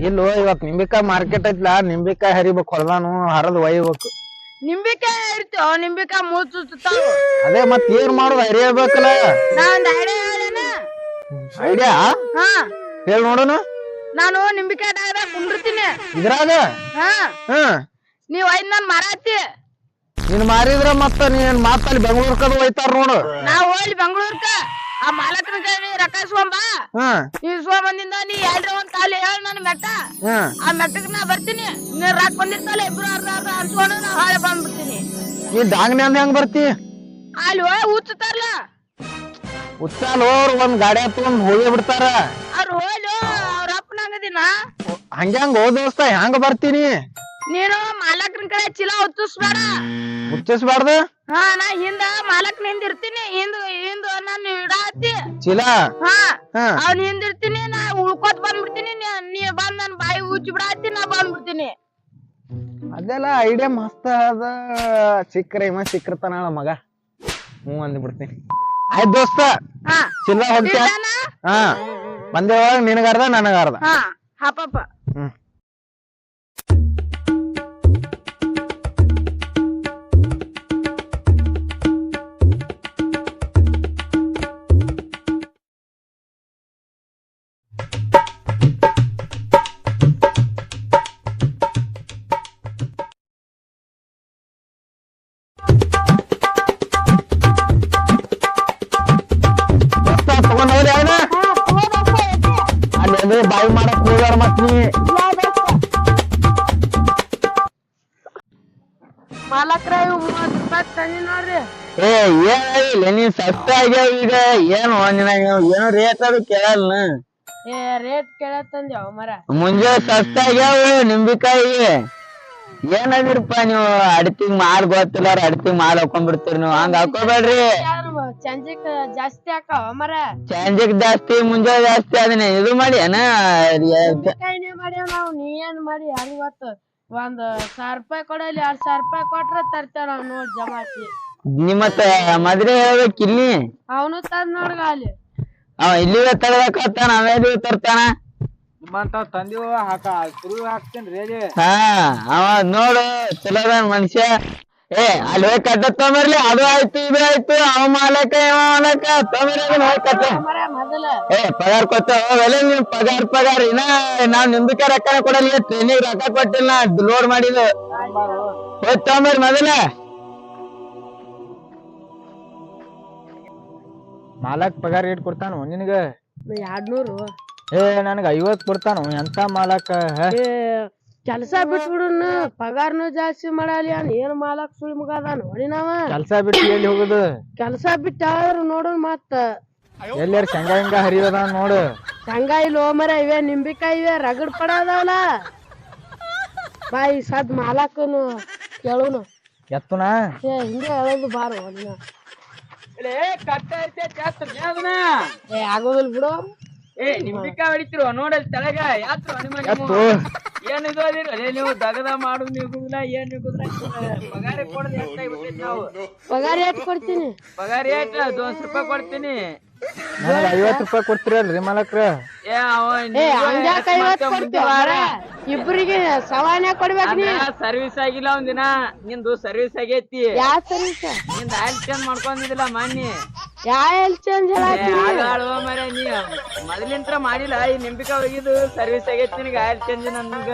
ಇಲ್ಲೋ ಇವತ್ ನಿಂಬಿಕಾಯಿ ಮಾರ್ಕೆಟ್ ಐತ್ಲ ನಿಂಬಿಕಾಯಿ ಹರಿಬೇಕು ಹೊಲದಾನು ಹರದ್ ಒಯ್ಬೇಕು. ನಿಂಬಿಕಾಯಿ ಇರ್ತೋ ನಿಂಬಿಕಾಯಿ ಮುಚ್ಚುತ್ತಾವ ಅದೇ ಮತ್ ಏನ್ ಮಾಡೋದು ಹರಿಯಬೇಕಲ್ಲ ನಾ ಒಂದ್ ಐಡಿಯಾ ಹೇಳೇನ ಐಡಿಯಾ ಹಾ. ಹೇಳ್ ನೋಡೋಣ. ನಾನು ನಿಂಬಿಕಾಯಿ ಡಾಗ್ದಾಗ ಕುಂಡಿರ್ತೀನಿ ಇದ್ರಾಗ? ಹಾ. ಹಾ. ನೀವ್ ಐದ್ ನನ್ ಮಾರಾತಿ. ನೀನ್ ಮಾರಿದ್ರ ಮತ್ತ ನೀನ್ ಮಾತಲ್ಲಿ ಬೆಂಗಳೂರ್ ಕದ ಒಯ್ತಾರ ನೋಡು. ನಾ ಹೋಗ್ಲಿ ಬೆಂಗಳೂರ್ಕ. ಆ ಮಾಲಕನ ಕೈ ರೊಕ್ಕ ಇಸ್ಕೊಂಬ. ಹಾ. ಇಸ್ಕೊಂಬಂದಿಂದ ನೀ ಎಲ್ರ ಒಂದ್ ತಾಲಿ ಹೇಳ ನನ್ ಮೆಟ್ಟ. ಹ್ಮ್ ಆ ಮೆಟ್ಟಕ್ ನಾ ಬರ್ತೀನಿ. ನೀ ರಾಕ್ ಬಂದಿರ್ತಲ್ಲ ಇಬ್ರು ಅರ್ಧ ಅರ್ಧ ಹಂಚ್ಕೊಂಡು ನಾ ಹಾಳೆ ಬಂದ್ಬಿಡ್ತೀನಿ. ನೀ ಡಾಂಗ್ನೆ ಅಂದ ಹೆಂಗ್ ಬರ್ತಿ? ಅಲ್ಲಿ ಹೋಗಿ ಹುಚ್ಚುತ್ತಾರಲ್ಲ ಉಚ್ಚಾಲ್ ಹೋರ್ ಒಂದ್ ಗಾಡಿ ಹತ್ಕೊಂಡ್ ಹೋಗಿ ಬಿಡ್ತಾರ. ಅವ್ರು ಹೋಗ್ಲು ಅವ್ರ ಅಪ್ಪನಂಗದಿನ ಹಂಗ್ಯಾಂಗ ಹೋ ದೋಸ್ತ ಹೆಂಗ ಬರ್ತೀನಿ? ನೀನು ಮಾಲಕನ ಕಡೆ ಚೀಲ ಹೊತ್ತಿಸ್ಬೇಡ. ಮುಚ್ಚಿಸ್ಬಾರ್ದು? ಹಾ ನಾ ಹಿಂದ ಮಾಲಕ್ ನಿಂದಿರ್ತೀನಿ ಹಿಂದ್ ಹಿಂದ ನಾನು ಇಡಾತಿ. ಚೀಲ? ಹಾ ಹಾ. ಅವ್ನ ಹಿಂದಿರ್ತೀನಿ ನಾ ಉಳ್ಕೋತ್ ಬಂದ್ಬಿಡ್ತೀನಿ. ನೀ ನೀ ಬಂದ್ ನನ್ ಬಾಯಿ ಉಚ್ಚಿ ಬಿಡಾತಿ ನಾ ಬಂದ್ಬಿಡ್ತೀನಿ. ಅದೆಲ್ಲ ಐಡಿಯಾ ಮಸ್ತ್ ಅದ. ಸಿಕ್ಕ್ರೆ ಇವ ಸಿಕ್ಕಿರ್ತಾನ ಮಗ. ಹ್ಞೂ ಅಂದ್ಬಿಡ್ತೀನಿ. ಆಯ್ತ್ ದೋಸ್ತ. ಹಾ. ಚಿಲ್ಲ ಹಾ. ಇಡ್ತಾನ? ಹಾ ಬಂದೇವಾಗ ನಿನಗಾರ್ದ ನನಗಾರ್ದ ಹಾ. ಹಾಪಪ್ಪ. ಹ್ಮ್. ಬಾಯಿ ಮಾಡಕ್ ಹೋಗ್ಯಾರ ಮತ್ ನೀ. ಮಾಲಕ್ರ ಇವ್ ಮೂವತ್ ರೂಪಾಯಿ ತಂದಿ ನೋಡ್ರಿ. ಏ ಏನಿಲ್ಲ ನೀನ್ ಸಸ್ತ ಆಗ್ಯಾವ ಈಗ? ಏನು ನಿನಗ ಏನೋ ರೇಟ್ ಅದು ಕೇಳಲ್ಲ ಏ ರೇಟ್ ಮರ. ಮುಂಜಾನೆ ಸಸ್ತ ಆಗ್ಯಾವ ನಿಂಬಿಕಾಯಿ ಏನದಿರಪ್ಪ ನೀವು ಅಡ್ತಿಗ್ ಮಾಲ್ ಗೊತ್ತಿಲ್ಲ ಅಡ್ತಿಗ್ ಮಾಲ್ ಹಾಕೊಂಡ್ಬಿಡ್ತೀರಿ ನೀವು? ಹಂಗ ಹಾಕೋಬೇಡ್ರಿ. ಚಂಜಿಕ್ ಜಾಸ್ತಿ ಹಾಕಾವ ಮರ ಜಾಸ್ತಿ ಮುಂಜಾನೆ ಜಾಸ್ತಿ ಅದನ್ನ. ಇದು ಮಾಡಿ ಏನ ಮಾಡ್ಯಾವ ನಾವು ನೀ ಏನ್ ಮಾಡಿ? ಯಾರಿಗ್ ಗೊತ್ತು ಒಂದ್ ಸಾವಿರ ರೂಪಾಯಿ ಕೊಡಲಿ ಎರಡ್ ಸಾವಿರ ರೂಪಾಯಿ ಕೊಟ್ರ ತರ್ತೇವ ನಾವ್ ನೋಡ್ ಜಮಾತಿ. ನಿಮ್ಮತ್ತ ಮದ್ವೆ ಹೇಳ್ಬೇಕ್ ಇಲ್ಲಿ ಅವನು ತಂದ್ ನೋಡ್ಗ ಅಲ್ಲಿ. ಅವ ಇಲ್ಲಿಗೆ ತರ್ಬೇಕಾಗ್ತಾನ ಅವೇ ತರ್ತಾನ? ನಿಮ್ಮಂತಾವ್ ತಂದಿವ ಹಾಕ ಶುರು ಹಾಕ್ತೀನಿ ಅಲ್ಲಿ. ಹಾ ಅವ ನೋಡು ಚಲೋದ ಮನುಷ್ಯ. ಏ ಅಲ್ಲಿ ಹೋಗಿ ಕಟ್ಟ ತೊಂಬರ್ಲಿ ಅದು ಆಯ್ತು ಇದು ಆಯ್ತು ಅವ ಮಾಲಕ ಇವ ಮಾಲಕ ತೊಂಬರ್ಲಿ ಅದನ್ನ ಹೋಗಿ ಕಟ್ಟ. ಮರ ಮೊದಲ ಏ ಪಗಾರ ಕೊತ್ತ ಹೋಗಲ್ಲ ನೀನ್ ಪಗಾರ ಪಗಾರ. ಇನ್ನ ನಾವ್ ನಿಂಬಿಕೆ ರೊಕ್ಕನ ಕೊಡಲ್ಲ ಟ್ರೈನಿಗೆ ರೊಕ್ಕ ಕೊಟ್ಟಿಲ್ಲ ಲೋಡ್ ಮಾಡಿದ್ದು. ಹೋಗಿ ತೊಂಬರ್ ಮೊದಲ. ಮಾಲಕ್ ಪಗಾರ ರೇಟ್ ಕೊಡ್ತಾನು ನಿನಗ? ಎರಡ್ನೂರು. ಏ ನನಗ ಐವತ್ ಕೊಡ್ತಾನು ಎಂತ ಮಾಲಕ ಕೆಲಸ ಬಿಟ್ಬಿಡುನ ಪಗಾರ್ನು ಜಾಸ್ತಿ ಮಾಡಲಿ ಅನ್ ಏನ್ ಮಾಲಕ್ ಸುಳಿ ಮಗ ಅದಾನ ನೋಡಿ ನಾವ. ಕೆಲ್ಸ ಬಿಟ್ಟು ಎಲ್ಲಿ ಹೋಗುದು? ಕೆಲಸ ಬಿಟ್ಟ ನೋಡೋಣ ಮತ್ತ. ಎಲ್ಲಾರ ಶಂಗ ಹಿಂಗ ಹರಿಯೋದ ನೋಡು. ಶಂಗ ಇಲ್ಲಿ ಮರ ಇವೆ ನಿಂಬಿಕಾಯಿ ಇವೆ ರಗಡ್ ಪಡ ಅದಾವಲ್ಲ. ಬಾಯಿ ಸದ್ ಮಾಲಕನು ಕೇಳುನು. ಎತ್ತುನ? ಏ ಹಿಂಗೆ ಹೇಳೋದು ಬಾರು ನೀನು. ಏ ಆಗೋದಿಲ್ಲ ಬಿಡು. ಏ ನಿಂಬಿಕಾಯಿ ಹೊಡಿತಿರುವ? ನೋಡಲ್ ತಳಗ ಯಾತ್ರು ಎತ್ತು ಏನ್ ಇದು ಅದಿರ? ಅದೇ ನೀವು ದಗದ ಮಾಡು ನಿಗುದಿಲ್ಲ ಏನ್ ನಿಗುದಿಲ್ಲ ಪಗಾರ ಕೊಡದ್ ಎಷ್ಟಾಗ್ಬಿಟ್ಟೈತಿ ನಾವು. ಪಗಾರ ಎಷ್ಟು ಕೊಡ್ತೀನಿ? ಪಗಾರ ಏಟ್ ದೋನ್ಸ್ ರೂಪಾಯಿ ಕೊಡ್ತೀನಿ. ನನಗೆ ಐವತ್ ರೂಪಾಯಿ ಕೊಡ್ತಿರಲ್ರಿ ಮಾಲಕ್ರ. ಏ ಐವತ್ತು ಇಬ್ರಿಗೆ ಸವಾನ್ಯಾಗ ಕೊಡ್ಬೇಕು ನೀ. ಸರ್ವಿಸ್ ಆಗಿಲ್ಲ ಒಂದಿನ. ನಿಂದು ಸರ್ವಿಸ್ ಆಗೈತಿ. ಯಾವ ಸರ್ವಿಸ್ನಿಂದ ಆಯಿಲ್ ಚೇಂಜ್ ಮಾಡ್ಕೊಂಡಿದ್ದಿಲ್ಲ ಮಾನ್ಯ ಮೊದಲಿಂತ್ರ ಮಾಡಿಲ್ಲ ಈ ನಿಂಬಿಕ ಹೋಗಿದ್ದು ಸರ್ವಿಸ್ ಆಗೈತಿ ನಿನಗೆ ಆಯಿಲ್ ಚೇಂಜ್ ನನ್ಗ.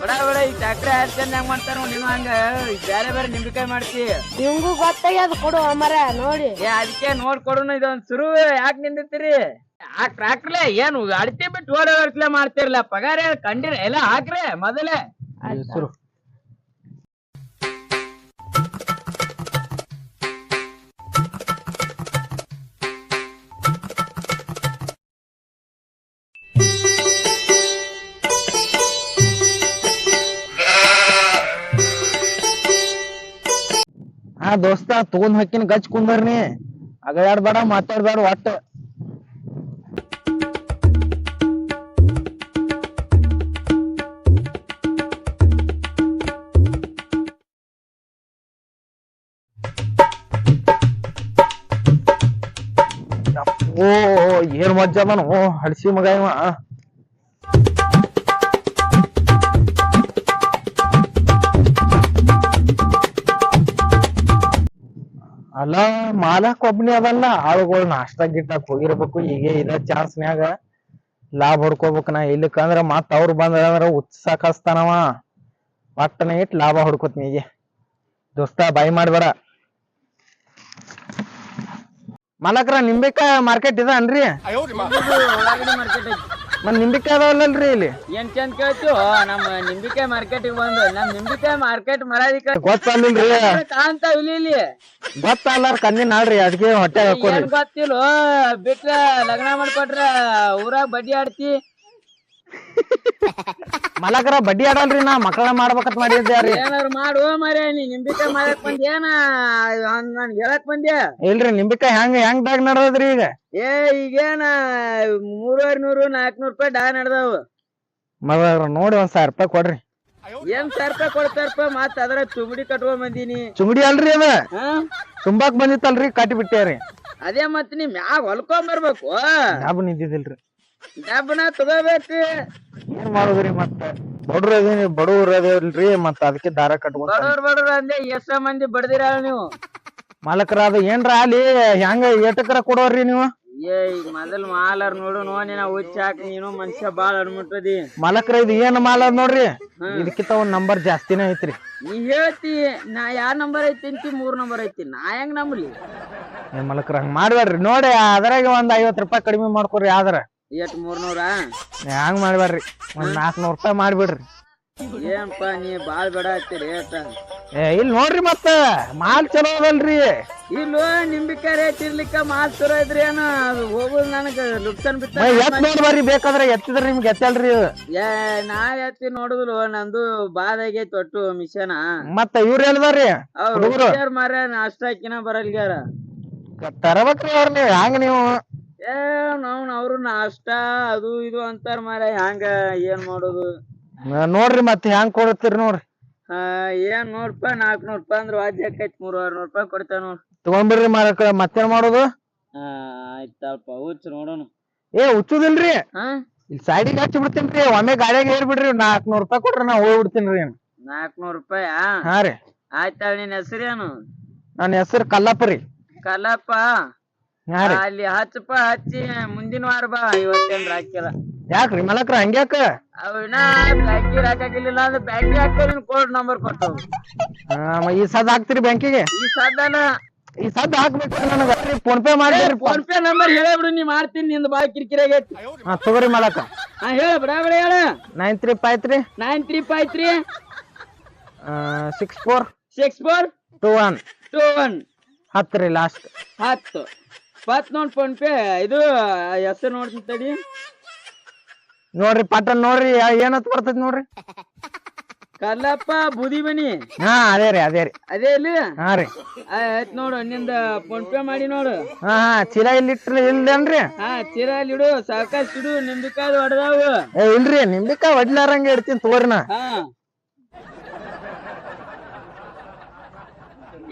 ಬಡ ಬಡ ಈ ಟ್ಯಾಕ್ಟ್ರಿ ಆಯಿಲ್ ಚೇಂಜ್ ಹೆಂಗ್ ಮಾಡ್ತಾರ ನೀವು ಹಂಗ ಬೇರೆ ಬೇರೆ ನಿಂಬಿಕಾಯಿ ಮಾಡ್ತಿ. ನಿಮ್ಗೂ ಗೊತ್ತಾಗ್ಯದ ಕೊಡು ಮರ ನೋಡಿ. ಏ ಅದಕ್ಕೆ ನೋಡ್ಕೊಡುನು ಇದೊಂದ್ ಶುರು ಯಾಕೆ ನಿಂದಿರ್ತೀರಿ ಆ ಟ್ರಾಕ್ಟ್ರಲೆ ಏನು ಅಡ್ತಿ ಬಿಟ್ಟು ಓಡೋರ್ಸ್ಲೆ ಮಾಡ್ತಿರ್ಲ ಪಗಾರ ಕಂಡಿರ ಎಲ್ಲ ಹಾಕ್ರೆ ಮೊದಲೇ. ಹೆಸರು ಹಾ ದೋಸ್ತ ತಗೊಂಡ್ ಹಾಕಿನ ಗಚ್ ಕುಂದರ್ನಿ ಅಗಯಾಡ್ಬೇಡ ಮಾತಾಡ್ಬೇಡ ಒಟ್ಟ ಓ ಏನ್ ಮಜ್ಜ ಅದನು ಹಡ್ಸಿ ಮಗ ಇವ ಅಲ್ಲ ಮಾಲಕ್ ಒಬ್ನೇ ಅದಲ್ಲ. ಆಳುಗಳು ನಾಷ್ಟಾ ಗಿಟ್ಟಾಕ್ ಹೋಗಿರ್ಬೇಕು. ಈಗ ಇದ ಚಾನ್ಸ್ನ್ಯಾಗ ಲಾಭ ಹೊಡ್ಕೋಬೇಕು ನಾ. ಇಲ್ಲಿಕಂದ್ರ ಮತ್ ಅವ್ರು ಬಂದ್ರ ಉತ್ಸಾಕ ಹಚ್ತಾನವ ಒಟ್ಟನ ಇಟ್ ಲಾಭ ಹೊಡ್ಕೋತೀನಿ ಈಗ ದೋಸ್ತ ಬಾಯ್ ಮಾಡ್ಬೇಡ ಮಾಲಕ್ರ ನಿಂಬೆಕಾಯಿ ಮಾರ್ಕೆಟ್ ಇದ ಮಾರ್ಕೆಟ್ ಮತ್ ನಿಂಬೆಕಾಯಿ ಅದಾವಲ್ಲಲ್ರಿ ಇಲ್ಲಿ? ಏನ್ ಚಂದ ಕೇಳ್ತು ನಮ್ಮ ನಿಂಬಿಕಾಯಿ ಮಾರ್ಕೆಟ್ಗೆ ಬಂದು ನಮ್ ನಿಂಬಿಕಾಯಿ ಮಾರ್ಕೆಟ್ ಮರಾದಿಕ ಗೊತ್ತಲ್ಲಿಲ್ರಿ. ಕಾಣ್ತಾವ್ ಇಲ್ಲಿ ಇಲ್ಲಿ. ಗೊತ್ತಲ್ಲಾರ ಕಣ್ಣಿ ನಾಡ್ರಿ ಅದಕ್ಕೆ ಹೊಟ್ಟೆ ಹಾಕೋರಿ. ಗೊತ್ತಿಲ್ಲ? ಬಿಟ್ರ ಲಗ್ನ ಮಾಡ್ಕೊಟ್ರ ಊರಾಗ ಬಡ್ಡಿ ಆಡ್ತಿ. ಮಲಕರ ಬಡ್ಡಿ ಆಡಲ್ರಿ ನಾ ಮಕ್ಕಳ ಮಾಡ್ಬೇಕಂತ ಮಾಡಿದ್ದೆ ಏನಾರು ಮಾಡು ಮರೆ ನೀ ನಿಂಬಿಕಾಯಿ ಮಾಡಕ್ ಬಂದಿ ಏನ ನನ್ ಹೇಳಕ್ ಬಂದ್ಯಾ? ಇಲ್ರಿ ನಿಂಬಿಕಾಯಿ ಹೆಂಗ್ ಹೆಂಗ್ ಡಾಗ್ ನಡ್ದದ್ರಿ ಈಗ? ಏ ಈಗೇನ ಮೂರುವರೆ ನೂರು ನಾಲ್ಕನೂರು ರೂಪಾಯಿ ಡಾ ನಡ್ದಾವು. ಮಗ ನೋಡಿ ಒಂದ್ ಸಾವಿರ ರೂಪಾಯಿ ಕೊಡ್ರಿ. ಏನ್ ಸಾವಿರ ರೂಪಾಯಿ ಕೊಡ್ತಾರಪ್ಪ ಮತ್ ಅದ್ರ ಚುಮಡಿ ಕಟ್ಕೊಂಡ್ ಬಂದಿನಿ. ಚುಮಡಿ ಅಲ್ರಿ ಅದ? ತುಂಬಾಕ್ ಬಂದಿತ್ತಲ್ರಿ ಕಟ್ಟಿ ಬಿಟ್ಟೇರಿ ಅದೇ ಮತ್ ನೀ ಮ್ಯಾಗ ಹೊಲ್ಕೊಂಡ್ ಬರ್ಬೇಕು. ಡಾಬ್ ನಿಂತಿದಿಲ್ರಿ ಡಬ್ಬನ ತಗೋಬೇಕು. ಏನ್ ಮಾಡುದ್ರಿ ಮತ್ತ? ಬಡವ್ರ ಅದೇನಿ ಬಡವ್ರ ಅದೇವಲ್ರಿ ಮತ್ತ ಅದಕ್ಕೆ ದಾರ ಕಟ್ಕೊಂಡ್ ಬಡವ್ರ ಬಡವ್ರ ಅಂದೆ ಎಷ್ಟ ಮಂದಿ ಬಡ್ದಿರ ನೀವು. ಮಾಲಕರ ಅದು ಏನ್ರ ಅಲ್ಲಿ ಹೆಂಗ ಏಟಕರ ಕೊಡೋರಿ ನೀವು? ಏ ಈಗ ಮೊದಲ್ ಮಾಲರ್ ನೋಡು ನೋ ನೀನ ಹುಚ್ಚಾಕ್ ನೀನು ಮನುಷ್ಯ ಬಾಳ ಅಡ್ಮಿಟ್ಟದಿ ಮಾಲಕರ ಇದು ಏನ್ ಮಾಲ ಅದ್ ನೋಡ್ರಿ ಇದಕ್ಕಿಂತ ಒಂದ್ ನಂಬರ್ ಜಾಸ್ತಿನೇ ಐತ್ರಿ. ನೀ ಹೇಳ್ತಿ ನಾ ಯಾರ್ ನಂಬರ್ ಐತಿ ಅಂತಿ ಮೂರ್ ನಂಬರ್ ಐತಿ. ನಾ ಹೆಂಗ್ ನಂಬಲಿ? ಏ ಮಾಲಕರ ಹಂಗ ಮಾಡ್ಬೇಡ್ರಿ. ನೋಡಿ ಅದ್ರಾಗ ಒಂದ್ ಐವತ್ ರೂಪಾಯಿ ಕಡಿಮೆ ಮಾಡ್ಕೊರಿ ಆದ್ರ. ಎಷ್ಟ್ ಮೂರ್ನೂರ? ಹ್ಯಾಂಗ ಮಾಡ್ಬೇಡ್ರಿ ಒಂದ್ ನಾಲ್ಕುನೂರು ರೂಪಾಯಿ ಮಾಡ್ಬಿಡ್ರಿ. ಏನಪ್ಪ ನೀ ಬಾಳ್ ಬೇಡ ಹತ್ತೀರಿ ಏಟ ಏ ಇಲ್ಲಿ ನೋಡ್ರಿ ಮತ್ತ ಮಾಲ್ ಚಲೋ ಅದಲ್ರಿ. ಇಲ್ಲೋ ನಿಂಬಿಕಾಯಿ ರೇಟ್ ಇರ್ಲಿಕ್ಕ ಮಾಲ್ ಚಲೋ ಇದ್ರಿ ಏನ ಅದು ಹೋಗುದ್ ನನಗ ಲುಕ್ಸನ್ ಬಿತ್ತ ಎತ್ ನೋಡಿ ಬರ್ರಿ ಬೇಕಾದ್ರೆ ಎತ್ತಿದ್ರೆ ನಿಮ್ಗೆ ಎತ್ತಲ್ರಿ ಇದು. ಏ ನಾ ಎತ್ತಿ ನೋಡುದಿಲ್ಲ ನಂದು ಬಾದ್ ಆಗೈತಿ ಒಟ್ಟು ಮಿಷನ. ಮತ್ತ ಇವ್ರ ಎಲ್ದಾರ್ರಿ? ಅವ್ರು? ಮಾರ ನಾಷ್ಟ ಹಾಕಿನ ಬರಲ್ಗ್ಯಾರ. ತರಬೇಕ್ರಿ ಅವ್ರನ್ನ ಹ್ಯಾಂಗ ನೀವು? ಏ ನಾವ್ ಅವ್ರು ನಾಷ್ಟ ಅದು ಇದು ಅಂತಾರ ಮಾರ ಹ್ಯಾಂಗ ಏನ್ ಮಾಡೋದು? ನ- ನೋಡ್ರಿ ಮತ್ತೆ ಹೆಂಗ್ ಕೊಡ್ತೀರಿ ನೋಡ್ರಿ. ಆ, ಏನ್ ನೋಡ್ಪ ನಾಲ್ಕನೂರ್ ರೂಪಾಯಿ ಅಂದ್ರ ವಾದ್ಯ ಆಕೈತಿ ಮೂರ್ ನೂರ್ ರೂಪಾಯಿ ಕೊಡ್ತೇವ ನೋಡ್ ತಗೊಂಡ್ಬಿಡ್ರಿ ಮಾರಕ ಮತ್ತೇನ್ ಮಾಡೋದು? ಆ, ಆಯ್ತಪ್ಪ ಹುಚ್ಚ ನೋಡೋಣ. ಏ ಹುಚ್ಚುದಿಲ್ರಿ? ಹಾ? ಇಲ್ಲಿ ಸೈಡಿಗೆ ಹಚ್ಚಿ ರೀ ಒಮ್ಮೆ ಗಾಡಿಯಾಗ ಏರ್ ಬಿಡ್ರಿ ನಾಲ್ಕನೂರ್ ರೂಪಾಯಿ ಕೊಟ್ರ ನಾ ಹೋಗ್ಬಿಡ್ತೀನ್ರಿ ನಾಲ್ಕನೂರ್ ರೂಪಾಯಿ ಹಾ ರೀ. ಆಯ್ತಾಳ ನಿನ್ ಹೆಸರೇನು ನನ್ನ ಹೆಸರು ಕಲ್ಲಪ್ಪ ರೀ. ಕಲ್ಲಪ್ಪ? ಅಲ್ಲಿ ಹಚ್ಚಪ್ಪ ಹಚ್ಚಿ ಮುಂದಿನ ವಾರ ಬಾ ಇವತ್ತೇನ್ ರಾಕಿಲ್ಲ. ಯಾಕ್ರಿ ಮಲಕ್ರ ಹಂಗ್ಯಾಕ? ಅವಿನ ಬ್ಯಾಂಕಿಗೆ ಹಾಕಾಕಿಲ್ಲ ಅಂದ್ರೆ ಬ್ಯಾಂಕಿಗೆ ಕೋಡ್ ನಂಬರ್ ಕೊಟ್ಟವು ಈ ಸದ್ ಹಾಕ್ತಿರಿ ಬ್ಯಾಂಕಿಗೆ? ಈ ಸಾಧನ ಈ ಸದ್ ಹಾಕ್ಬೇಕ್ರಿ ನನಗ. ಫೋನ್ ಪೇ ಮಾಡಿರಿ. ಫೋನ್ ಪೇ ನಂಬರ್ ಹೇಳಬಿಡು ನೀ ಮಾಡ್ತೀನಿ ನಿಂದ ಬಾಯ್ ಕಿರಿಕಿರಿ ಆಗೈತಿ. ಹಾ ತಗೋರಿ ಮಲಕ. ಹಾ ಹೇಳ ಬಿಡ ಬಿಡ ಹೇಳ nine three five three nine three five three six four six four two one two one ಹತ್ತು ರೀ ಲಾಸ್ಟ್ ಹತ್ತು. ನೋಡ್ ಫೋನ್ ಪೇ ಇದು ಹೆಸರು ನೋಡ್ತೀನಿ ತಡಿ ನೋಡ್ರಿ ಪಟನ್ ನೋಡ್ರಿ ಏನತ್ ಬರ್ತೈತಿ ನೋಡ್ರಿ? ಕಲ್ಲಪ್ಪ ಬೂದಿ ಮನಿ. ಹಾ ಅದೇ ರೀ ಅದೇ ರೀ. ಅದೇ ಇಲ್ಲಿ? ಹಾ ರೀ. ಆಯ್ತು ನೋಡು ನಿಂದ ಫೋನ್ ಪೇ ಮಾಡಿ ನೋಡು. ಹಾ ಹಾ ಚೀಲ ಇಲ್ಲಿ ಇಟ್ರಿ ಇಲ್ದೇನ್ರಿ ಹಾ ಚೀರಲ್ಲಿ ಇಡು ಸಾವಕಾಶ ಇಡು ನಿಂಬಿಕಾಯಿ ಹೊಡೆದಾವು ಏ ಇಲ್ರಿ ನಿಂಬಿಕಾಯಿ ಹೊಡ್ಲಾರಂಗ ಇಡ್ತೀನಿ ತಗೋರಿ ನಾ. ಹಾ.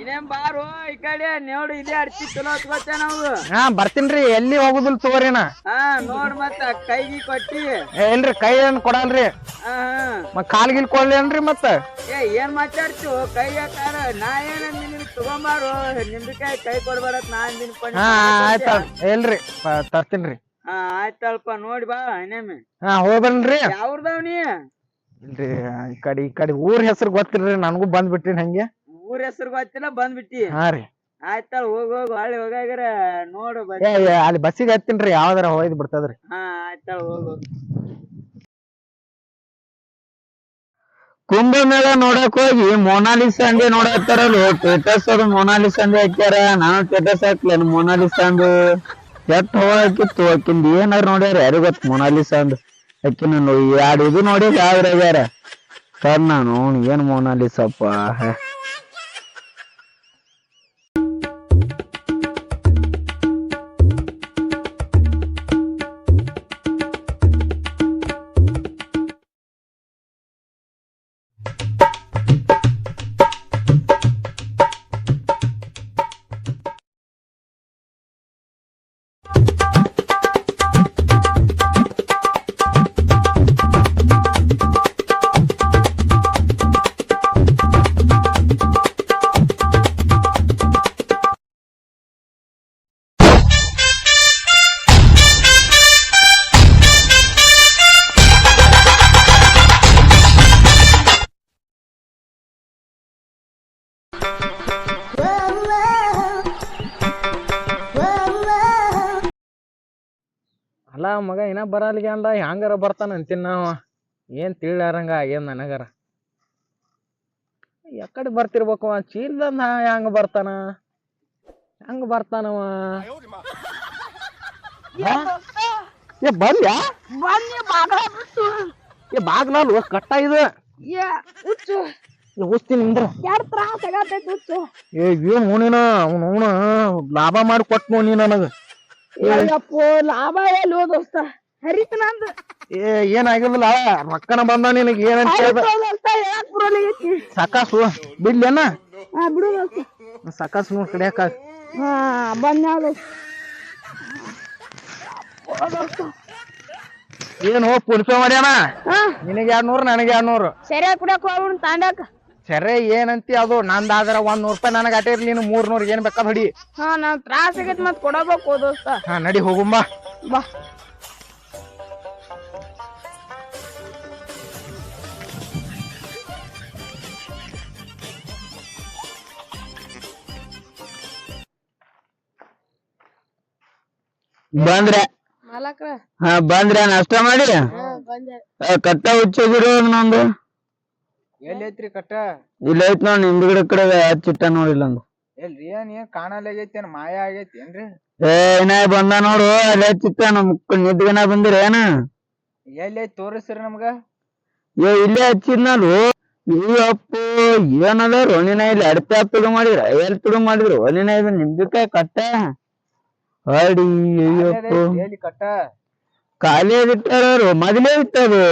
ಇನ್ನೇನ್ ಬಾರು ಈ ಕಡೆ ನೋಡು ಇದೇ ಅಡ್ಸಿ ಚಲೋ ಹತ್ಕೋತೇ ನಾವು ಹಾ ಬರ್ತೀನ್ರಿ ಎಲ್ಲಿ ಹೋಗುದಿಲ್ಲ ತಗೋರಿ ನಾ. ಹಾ ನೋಡ್ ಮತ್ತ ಕೈಗಿ ಕೊಟ್ಟಿ. ಏ ಇಲ್ರಿ ಕೈ ಏನ್ ಕೊಡಲ್ರಿ? ಹಾ ಕೊಡ್ಲಿ ಮತ್ ಕಾಲ್ ಗಿಲ್ ಕೊಡ್ಲೇನ್ರಿ ಮತ್ತ? ಏ ಏನ್ ಮಾತಾಡ್ತು ಕೈ ಯಾಕಾರ ನಾ ಏನಂದಿ ನಿನಗ್ ತಗೊಂಬಾರು ನಿಂಬಿಕಾಯಿ ಕೈ ಕೊಡ್ಬೇಡತ್ ನಾ ಅಂದಿನ ಹಾ ಆಯ್ತ ಇಲ್ರಿ ಪ- ತರ್ತೀನ್ರಿ. ಹಾ ಆಯ್ತಲ್ಪ ನೋಡಿ ಬಾ ಇನ್ನೇಮೆ ಹಾ ಹೋಗ್ಬನ್ರಿ. ಯಾವ್ರದವ್ ನೀ ಇಲ್ರಿ ಈ ಕಡೆ ಈ ಕಡೆ ಊರ್ ಹೆಸರು ಗೊತ್ತಿಲ್ರಿ ನನಗೂ ಬಂದ್ಬಿಟ್ಟಿನಿ ಹಂಗೆ. ಊರ್ ಹೆಸರು ಗೊತ್ತಿಲ್ಲ ಬಂದ್ಬಿಟ್ಟಿ. ಹಾ ರೀ. ಆಯ್ತಳ ಹೋಗ್ ಹೋಗ್ ಹೊಳ್ಳಿ ಹೋಗಾಗ್ರ ನೋಡು ಏ, ಅಲ್ಲಿ ಬಸ್ಸಿಗೆ ಹತ್ತಿನ್ರಿ ಯಾವ್ದಾರ ಹೋಯ್ದ್ ಬಿಡ್ತದ್ರಿ. ಹಾ ಆಯ್ತಳ ಹೋಗು ಕುಂಭಮೇಳ ನೋಡಕ್ ಹೋಗಿ ಮೊನಾಲಿಸಾ ಅಂಗಡಿ ನೋಡತ್ತಾರಲ್ಲ ಸ್ಟೇಟಸ್ ಅದು ಮೊನಾಲಿಸಾ ಅಂಗಡಿ ಹಾಕ್ಯಾರ ನಾನು ಸ್ಟೇಟಸ್ ಹಾಕ್ಲೇನು ಮೊನಾಲಿಸಾ ಅಂದು ಎಟ್ ಹೋಗಿತ್ತು ಆಕಿಂದ ಏನಾರ ನೋಡ್ಯಾರ ಯಾರಿಗ್ ಗೊತ್ತ ಮೊನಾಲಿಸಾ ಅಂದ್ ಆಕಿನ ಎರಡು ಇದು ನೋಡಿ ಯಾವ್ದಾರ ಸರ್ ನಾನು ಏನ್ ಮೊನಾಲಿಸಪ್ಪ? ಅಲ್ಲ ಮಗ ಇನ್ನ ಬರಲ್ಗೆ ಅಂದ ಹ್ಯಾಂಗಾರ ಬರ್ತಾನ ಅಂತೀನಿ ನಾವು? ಏನು ತಿಳಿಯಾರಂಗ ಏನು ನನಗರ? ಎಕಡೆ ಬರ್ತಿರ್ಬೇಕು ಅವ ಚೀಲ್ದಂದ ಹ್ಯಾಂಗ ಬರ್ತಾನ? ಹೆಂಗ ಬರ್ತಾನವ ಏ ಬಂದ್ಯಾ? ಬನ್ನಿ ಬಾಗ್ಲ ಬಿಟ್ಟು ಏ ಬಾಗ್ಲಲ್ಲ ಕಟ್ಟ ಇದು. ಏ ಹುಚ್ಚು ನಿಂದ್ರ. ಯಾರು ತ್ರಾಸ ಆಗತೈತಿ ಹುಚ್ಚು ಏ ಏನ್ ನೀನ ಅವ್ನು ಅವನ ಲಾಭ ಮಾಡಿ ಕೊಟ್ಟು ನೀ ನನಗ? ಅಯ್ಯಪ್ಪೋ ಲಾಭ ಎಲ್ಲಿ ದೋಸ್ತ? ಹರಿತ ನಂದು ಏ ಏನಾಗಿಲ್ಲ ರೊಕ್ಕನ ಬಂದ ನಿನಗೆ ಏನಂತ ಸಾಕಾಸು ಬಿಡ್ಲೇನ ಹಾ ಬಿಡು ದೋಸ್ತ. ಸಾಕಾಸು ನೋಡಿ ಕಡಿಯಾಕ. ಹಾ ಬಂದ ದೋಸ್ತ. ಏನು ಫೋನ್ ಪೇ ಮಾಡ್ಯಾನ ನಿನಗೆ ಎರಡ್ ನೂರು ನನಗೆ ಎರಡ್ ನೂರು ಸರಿಯಾಗಿ ಕುಡಿಯಕ್ ಹೋಗ್ಬಿಡು ತಾಂಡಾಕ ಸರಿ ಏನಂತಿ ಅದು? ನಂದಾದ್ರ ಆದ್ರ ಒಂದ್ ನೂರ್ ರೂಪಾಯಿ ನನಗೆ ಅಟ್ಟಿರ್ಲಿ ನೀನು ಮೂರ್ ನೂರ್ ಏನ್ ಬೇಕಾದ್ ಹೊಡಿ. ಹಾ ನಾ ತ್ರಾಸ ಆಗೈತಿ ಮತ್ ಕೊಡಬೇಕು ದೋಸ್ತ. ಹಾ ನಡಿ ಹೋಗುಮ್ಮ ಬಾ. ಬಂದ್ರೆ? ಮಾಲಕ್ರ. ಹಾ ಬಂದ್ರೆ ನಷ್ಟ ಮಾಡಿ? ಕಟ್ಟ ಹುಚ್ಚಿದ್ರು ನಂದು. ಕಟ್ಟ? ಇಲ್ಲ ಐತ್ ನೋಡ್ ಹಿಂದ್ಗಡೆ ಕಡೆ ಚಿಟ್ಟ ನೋಡಿಲ್ಲ ಅಂದು ಎಲ್ರಿ ಏನ್ ಏನ್ ಕಾಣಲಾಗೈತಿ ಏನ್ ಮಾಯ ಆಗೈತಿ ಏನ್ರಿ ಏ ಏನ ಬಂದ ನೋಡು ಅಲ್ಲೇ ಚಿಟ್ಟ ನಮ್ ನಿದ್ಗನ ಬಂದಿರ ಏನ? ಎಲ್ಲಿ ಐತಿ ತೋರಿಸ್ರಿ ನಮ್ಗ? ಏ ಇಲ್ಲೇ ಹಚ್ಚಿದ್ನಲ್ಲು ಅಪ್ಪು ಏನದ ರೋಣಿನ ಇಲ್ಲಿ ಅಡಪೆ ತುಡು ಮಾಡಿದ್ರ ಎಲ್ ತುಡು ಮಾಡಿದ್ರು? ಒಲಿನ ಇದು ನಿಂಬಿಕಾಯಿ ಕಟ್ಟ? ಅಡಿ ಅಯ್ಯಪ್ಪ. ಎಲ್ಲಿ ಕಟ್ಟ? ಖಾಲಿ ಇಟ್ಟಾರ ಮೊದಲೇ ಇತ್ತದು.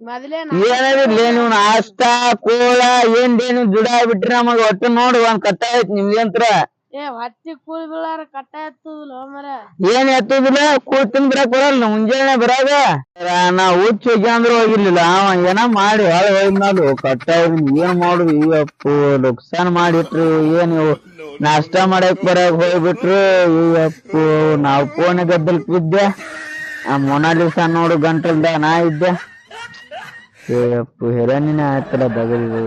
ಮೊದಲೇ ಏನಾದಿರ್ಲಿ ನೀವು ನಾಷ್ಟ ಕೋಳ ಏನ್ ನೀವು ದುಡ ಬಿಟ್ರಿ ನಮಗ ಒಟ್ಟು ನೋಡು ಒಂದ್ ಕಟ್ಟ ಐತ್ ನಿಮ್ಗಂತ್ರ. ಏ ಕೂಳ್ ಬೀಳಾರ ಕಟ್ಟ ಎತ್ತುದಿಲ್ಲ ಮರ. ಏನ್ ಎತ್ತದಿಲ್ಲ ಕೂತಿನ್ ಬರಕ್ ಬರಲ್ಲ ಮುಂಜಾನೆ ಬರಾಗ. ನಾ ಹುಚ್ಚ ಹೋಗಿ ಅಂದ್ರ ಹೋಗಿರ್ಲಿಲ್ಲ ಅವ ಏನ ಮಾಡಿ ಹೊಳ ಹೋಗಿದ್ನಾಲು ಕಟ್ಟ ಏನ್ ಮಾಡುದು? ಇವಪ್ಪು ನುಕ್ಸಾನ್ ಮಾಡಿಟ್ರು ಏನ್ ಇವು? ನಾಷ್ಟ ಮಾಡಕ್ ಬರಾಗ ಹೋಗ್ಬಿಟ್ರು ಇವಪ್ಪು ನಾವ್ ಫೋನ್ ಗದ್ದಲ್ ಬಿದ್ದೆ. ಆ ಮೊನಾಲಿಸ ನೋಡು ಗಂಟಲ್ದ ನಾ ಇದ್ದೆ. Ke apa heran ni nak telah bagai tu.